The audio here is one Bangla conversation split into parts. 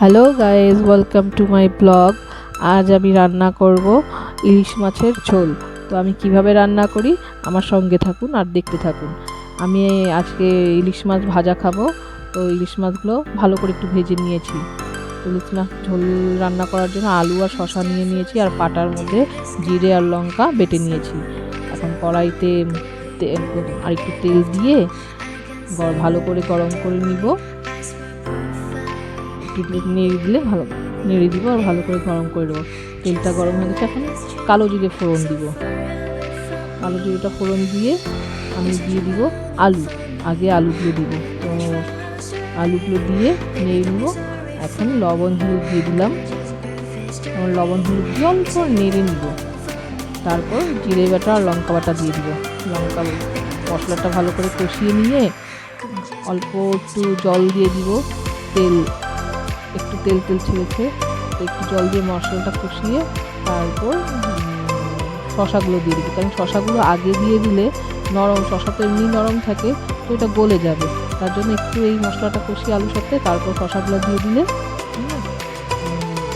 Hello guys welcome to my blog আজ আমি রান্না করব ইলিশ মাছের ঝোল। তো আমি কীভাবে রান্না করি? আমার সঙ্গে থাকুন আর দেখতে থাকুন। আমি আজকে ইলিশ মাছ ভাজা খাব। তো ইলিশ মাছগুলো ভালো করে একটু ভেজে নিয়েছি। ইলিশ মাছ ঝোল রান্না করার জন্য আলু আর শশা নিয়ে নিয়েছি আর পাটার মধ্যে জিরে আর লঙ্কা বেটে নিয়েছি। এখন কড়াইতে আর একটু তেল দিয়ে ভালো করে গরম করে নিব। একটু নেড়ে দিলে ভালো, নেড়ে দিব আর ভালো করে গরম করে দেবো তেলটা গরম হয়ে গেছে, এখন কালো জিরে ফোড়ন দিব। কালো জিরেটা ফোড়ন দিয়ে আমি দিয়ে দিব আলু, আগে আলুগুলো দিব। তো আলুগুলো দিয়ে নেড়ে নিব। এখন লবণ হলুদ দিয়ে দিলাম। লবণ হলুদ দিয়ে অল্প নেড়ে নিব। তারপর জিরে বাটা আর লঙ্কা বাটা দিয়ে দিব। লঙ্কা মশলাটা ভালো করে কষিয়ে নিয়ে অল্প একটু জল দিয়ে দিব তেল তেল তেল ছেড়েছে। একটু জল দিয়ে মশলাটা কষিয়ে তারপর শশাগুলো দিয়ে দিবি। কারণ শশাগুলো আগে দিয়ে দিলে নরম, শশা তো এমনি নরম থাকে, তো এটা গলে যাবে। তার জন্য একটু এই মশলাটা কষিয়ে আলুর সাথে, তারপর শশাগুলো দিয়ে দিলে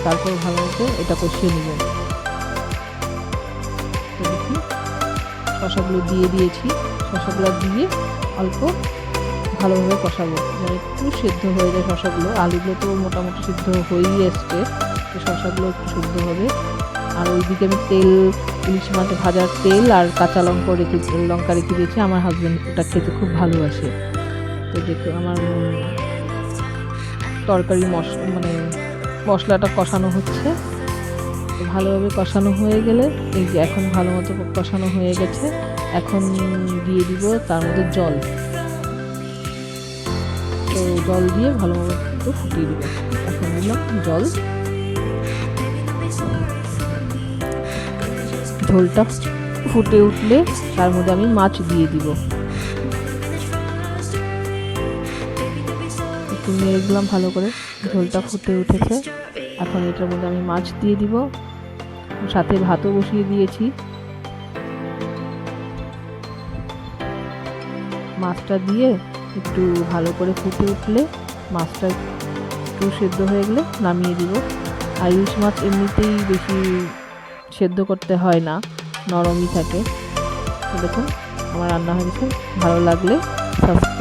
তারপর ভালো মতো এটা কষিয়ে নেবেন শশাগুলো দিয়ে দিয়েছি। শশাগুলো দিয়ে অল্প ভালোভাবে কষাবো। মানে একটু সেদ্ধ হয়ে যায় শশাগুলো আলুগুলো তো মোটামুটি সিদ্ধ হয়েই এসছে। তো শশাগুলো একটু সেদ্ধ হবে। আর ওইদিকে আমি তেল, ইলিশ মাছ ভাজার তেল আর কাঁচা লঙ্কা রেখে লঙ্কা রেখে দিয়েছি। আমার হাজব্যান্ড ওটা খেতে খুব ভালোবাসে। তো দেখো আমার তরকারি মশ মানে মশলাটা কষানো হচ্ছে। ভালোভাবে কষানো হয়ে গেলে, এই যে এখন ভালো মতো কষানো হয়ে গেছে। এখন দিয়ে দিব তার মধ্যে জল। তো জল দিয়ে ভালোভাবে একটু ফুটিয়ে দিব এখন দিলাম জল ঝোলটা ফুটে উঠলে তার মধ্যে আমি মাছ দিয়ে দিব। একটু নেড়ে দিলাম ভালো করে, ঝোলটা ফুটে উঠেছে। এখন এটার মধ্যে আমি মাছ দিয়ে দিব। সাথে ভাতও বসিয়ে দিয়েছি। মাছটা দিয়ে একটু ভালো করে ফুটে উঠলে মাছটা একটু সেদ্ধ হয়ে গেলে নামিয়ে দিব। আর ইলিশ মাছ এমনিতেই বেশি সেদ্ধ করতে হয় না, নরমই থাকে। দেখুন, আমার রান্না হয়েছে। ভালো লাগলে সাবস্ক্রাইব